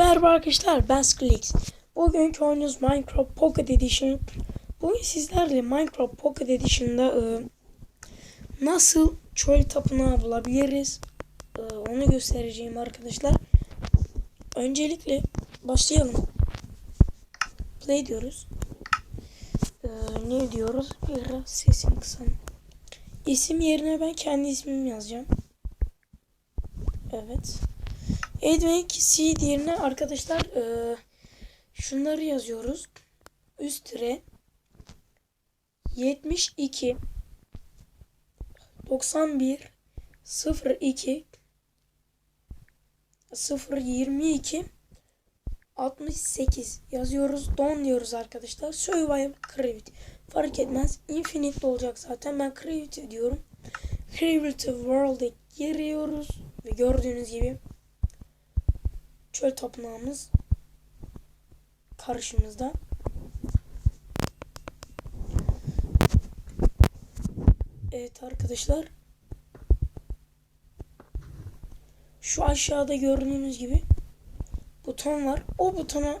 Merhaba arkadaşlar ben Skrillex. Bugünkü oyunumuz Minecraft Pocket Edition. Bugün sizlerle Minecraft Pocket Edition'da e, nasıl çöl tapınağı bulabiliriz e, onu göstereceğim arkadaşlar. Öncelikle başlayalım. Play diyoruz. E, ne diyoruz? Biraz sesini kısalım. İsim yerine ben kendi ismimi yazacağım. Evet. Advank seed yerine arkadaşlar e, şunları yazıyoruz. Üst tire 72 91 02 022 68 yazıyoruz. Don diyoruz arkadaşlar. Survival Gravity. Fark etmez. Infinite olacak zaten. Ben Gravity diyorum. Gravity World'a giriyoruz. Ve gördüğünüz gibi çöl tapınağımız karşımızda. Evet arkadaşlar. Şu aşağıda gördüğünüz gibi buton var. O butona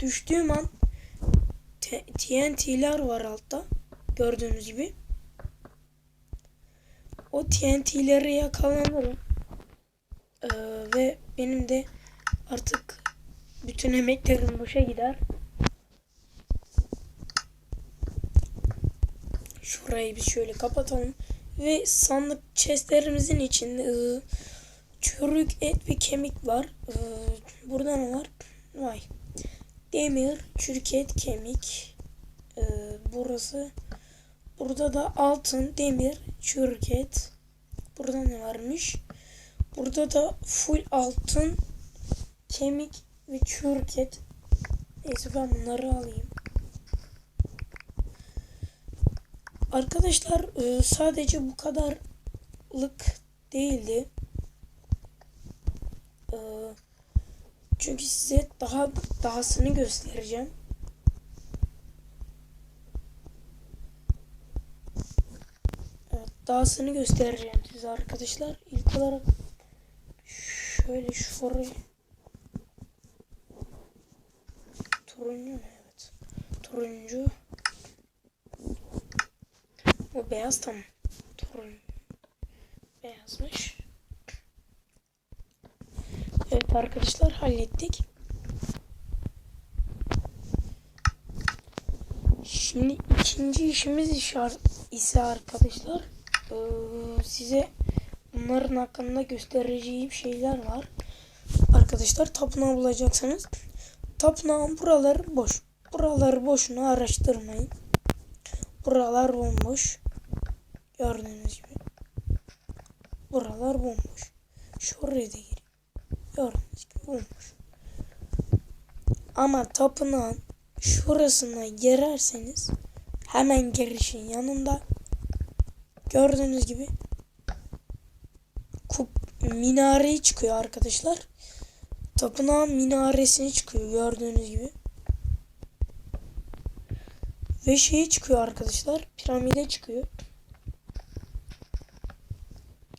düştüğüm an TNT'ler var altta. Gördüğünüz gibi. O TNT'leri yakalanırım. Ee, ve benim de artık bütün emeklerim boşa gider. Şurayı bir şöyle kapatalım. Ve sandık chestlerimizin içinde e, çürük et ve kemik var. E, burada ne var? Vay. Demir, çürük et, kemik. E, burası. Burada da altın, demir, çürük et. Burada ne varmış? Burada da full altın, kemik ve çürük et. Neyse ben bunları alayım. Arkadaşlar e, sadece bu kadarlık değildi. E, çünkü size daha dahasını göstereceğim. Evet, dahasını göstereceğim size arkadaşlar. İlk olarak şöyle şurayı turuncu mu? Evet. Turuncu. O beyaz tamam. Turuncu. Beyazmış. Evet arkadaşlar hallettik. Şimdi ikinci işimiz işar ise arkadaşlar ee, size bunların hakkında göstereceğim şeyler var. Arkadaşlar tapınağı bulacaksanız tapınağın buraları boş. Buraları boşuna araştırmayın. Buralar bomboş. Gördüğünüz gibi. Buralar bomboş. Şuraya da gireyim. Gördüğünüz gibi bomboş. Ama tapınağın şurasına girerseniz hemen girişin yanında gördüğünüz gibi kup minareyi çıkıyor arkadaşlar. Tapınağın minaresini çıkıyor gördüğünüz gibi. Ve şeyi çıkıyor arkadaşlar. Piramide çıkıyor.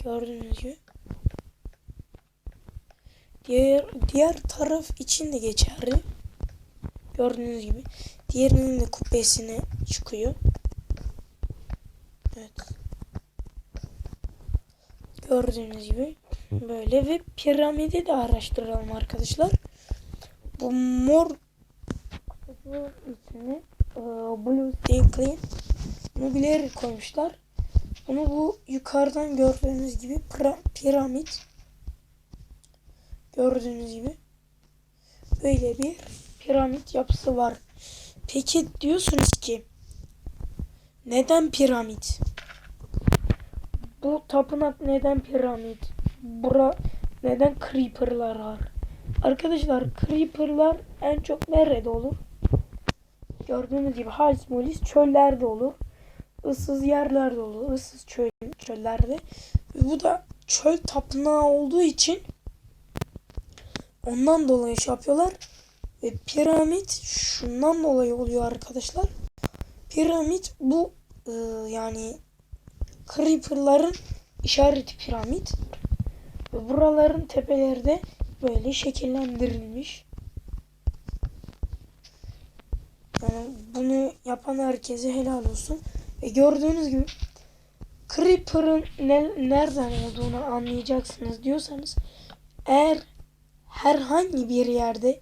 Gördüğünüz gibi. Diğer, diğer taraf için de geçerli. Gördüğünüz gibi. Diğerinin de kubbesine çıkıyor. Evet. Gördüğünüz gibi. Böyle ve piramidi de araştıralım arkadaşlar. Bu mor ismi e, Blue. Bunu bilerek koymuşlar. Bunu bu yukarıdan gördüğünüz gibi piramit. Gördüğünüz gibi. Böyle bir piramit yapısı var. Peki diyorsunuz ki neden piramit? Bu tapınak neden piramit? Bura neden creeper'lar var? Arkadaşlar creeper'lar en çok nerede olur? Gördüğünüz gibi halis molis çöllerde olur. ıssız yerlerde olur. ıssız çöl, çöllerde. Bu da çöl tapınağı olduğu için ondan dolayı şey yapıyorlar. Ve piramit şundan dolayı oluyor arkadaşlar. Piramit bu e, yani creeper'ların işareti piramit. Ve buraların tepeleri de böyle şekillendirilmiş. Yani bunu yapan herkese helal olsun. Ve gördüğünüz gibi Creeper'ın ne, nereden olduğunu anlayacaksınız diyorsanız eğer herhangi bir yerde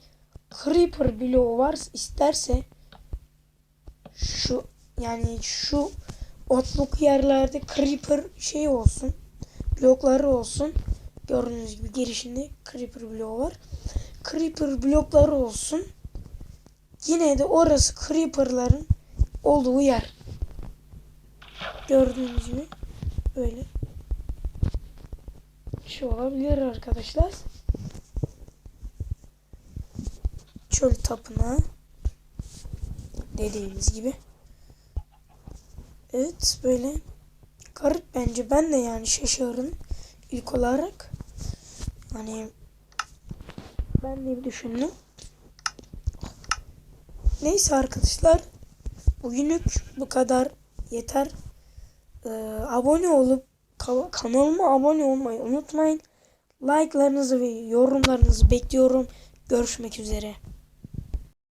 Creeper bloğu var isterse şu yani şu otluk yerlerde Creeper şey olsun blokları olsun gördüğünüz gibi girişinde Creeper bloğu var. Creeper blokları olsun. Yine de orası Creeper'ların olduğu yer. Gördüğünüz gibi böyle şey olabilir arkadaşlar. Çöl tapınağı dediğimiz gibi. Evet böyle garip bence. Ben de yani şaşırdım ilk olarak. Hani ben de bir düşündüm. Neyse arkadaşlar. Bugünlük bu kadar yeter. Ee, abone olup ka- kanalıma abone olmayı unutmayın. Like'larınızı ve yorumlarınızı bekliyorum. Görüşmek üzere.